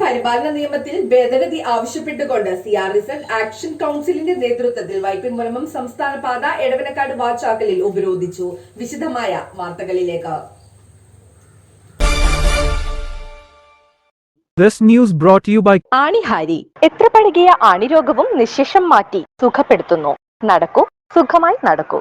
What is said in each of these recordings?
പരിപാലന നിയമത്തിൽ ഭേദഗതി ആവശ്യപ്പെട്ടുകൊണ്ട് സി ആർ ഇസഡ് ആക്ഷൻ കൗൺസിലിന്റെ നേതൃത്വത്തിൽ വൈപ്പിൻ മുനമ്പം സംസ്ഥാന പാത എടവനക്കാട് വാച്ചാക്കലിൽ ഉപരോധിച്ചു. വിശദമായ വാർത്തകളിലേക്ക്. This news brought to you by ആണിഹാരി. എത്ര പഴകിയ ആണിരോഗവും നിശേഷം മാറ്റി സുഖപ്പെടുത്തുന്നു. നടക്കൂ സുഖമായി നടക്കൂ.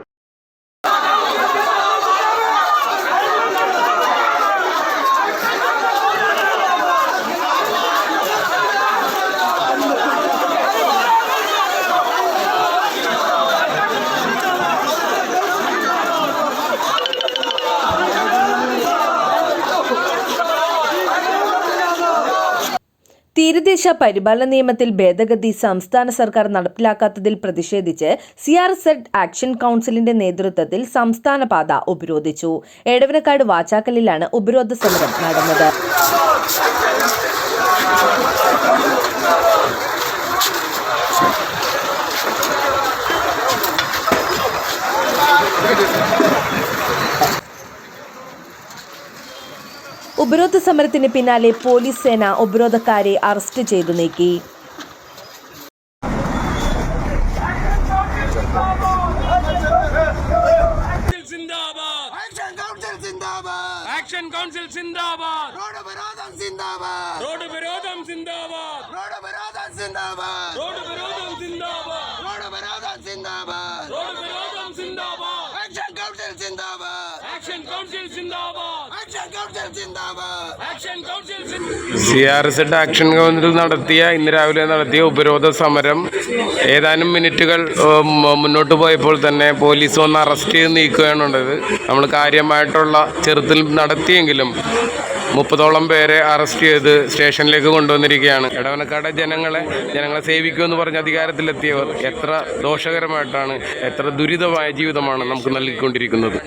തീരദേശ പരിപാലന നിയമത്തിൽ ഭേദഗതി സംസ്ഥാന സർക്കാർ നടപ്പിലാക്കാത്തതിൽ പ്രതിഷേധിച്ച് സി ആർ സെഡ് ആക്ഷൻ കൗൺസിലിന്റെ നേതൃത്വത്തിൽ സംസ്ഥാന പാത ഉപരോധിച്ചു. എടവനക്കാട് വാച്ചാക്കലിലാണ് ഉപരോധ സമരം നടന്നത്. ഉപരോധ സമരത്തിന് പിന്നാലെ പോലീസ് സേന ഉപരോധക്കാരെ അറസ്റ്റ് ചെയ്തു നീക്കി. ആക്ഷൻ കൗൺസിൽ സിന്ദാബാദ് ആക്ഷൻ കൗൺസിൽ സിന്ദാബാദ് റോഡ് വിരോധം സിന്ദാബാദ് റോഡ് വിരോധം സിന്ദാബാദ് റോഡ് വിരോധം സിന്ദാബാദ് റോഡ് വിരോധം സിന്ദാബാദ് റോഡ് വിരോധം സിന്ദാബാദ് റോഡ് വിരോധം സിന്ദാബാദ് ആക്ഷൻ കൗൺസിൽ സിന്ദാബാദ് ആക്ഷൻ കൗൺസിൽ സിന്ദാബാദ് C R S action council നടത്തിയ ഇന്ന് രാവിലെ നടത്തിയ ഉപരോധ സമരം ഏതാനും മിനിറ്റുകൾ മുന്നോട്ട് പോയപ്പോൾ തന്നെ പോലീസ് വന്ന് അറസ്റ്റ് ചെയ്ത് നീക്കുകയാണ് ഉണ്ടായത് നമ്മൾ കാര്യമായിട്ടുള്ള ചെറുത്തിൽ നടത്തിയെങ്കിലും മുപ്പതോളം പേരെ അറസ്റ്റ് ചെയ്ത് സ്റ്റേഷനിലേക്ക് കൊണ്ടുവന്നിരിക്കുകയാണ്. ഇടവനക്കാട് ജനങ്ങളെ ജനങ്ങളെ സേവിക്കുമെന്ന് പറഞ്ഞ് അധികാരത്തിലെത്തിയവർ എത്ര ദോഷകരമായിട്ടാണ് എത്ര ദുരിതമായ ജീവിതമാണ് നമുക്ക് നൽകിക്കൊണ്ടിരിക്കുന്നത്.